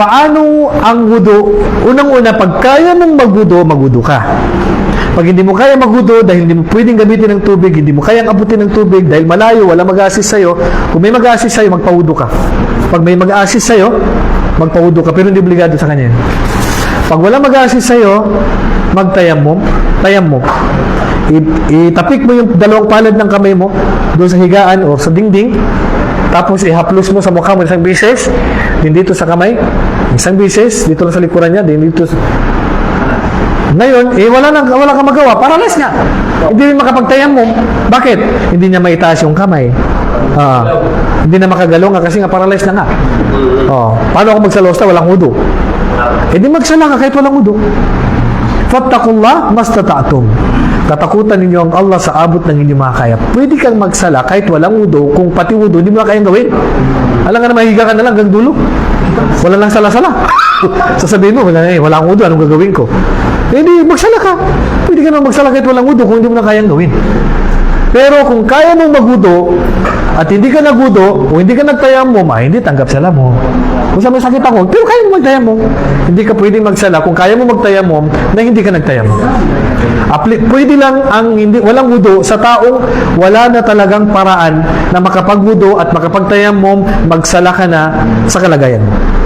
Paano ang wudu? Unang-una, pag kaya mong magwudu, magwudu ka. Pag hindi mo kaya magwudu dahil hindi mo pwedeng gamitin ng tubig, hindi mo kayang abutin ng tubig dahil malayo, wala mag-assist sa'yo, kung may mag-assist sa'yo, magpawudu ka. Pag may mag-assist sa'yo, magpawudu ka, pero hindi obligado sa kanya. Pag wala mag-assist sa'yo, magtayam mo, tayam mo. I- itapik mo yung dalawang palad ng kamay mo doon sa higaan o sa dingding, tapos ihaplos mo sa mukha mo isang bises, din dito sa kamay, isang bises, dito lang sa likuran niya, din dito. Ngayon, eh wala nang wala kang magawa, paralyzed nga. Hindi rin makapagtayam mo. Bakit? Hindi niya maitaas yung kamay. Ah, hindi na makagalaw nga kasi nga paralyzed na nga. Oh, paano ako magsalosta walang wudu? Eh di magsala ka kahit walang wudu. Fattakullah mastata'tum. Katakutan ninyo ang Allah sa abot ng inyong mga kaya. Pwede kang magsala kahit walang wudu kung pati wudu hindi mo na kayang gawin. Alam nga na mahiga ka na lang hanggang dulo. Wala lang sala-sala. Sasabihin mo, wala, eh, wala akong wudu, anong gagawin ko? Eh di, magsala ka. Pwede ka na magsala kahit walang wudu kung hindi mo na kayang gawin. Pero kung kaya mo magudo at hindi ka nagudo o hindi ka nagtayam mo, ma, hindi tanggap sala mo. Kung sa may sakit ako, pero kaya mo magtayam mo. Hindi ka pwedeng magsala kung kaya mo magtayam mo na hindi ka nagtayam mo. Apli- pwede lang ang hindi walang wudo sa taong wala na talagang paraan na makapagwudo at makapagtayam mo, magsala ka na sa kalagayan mo.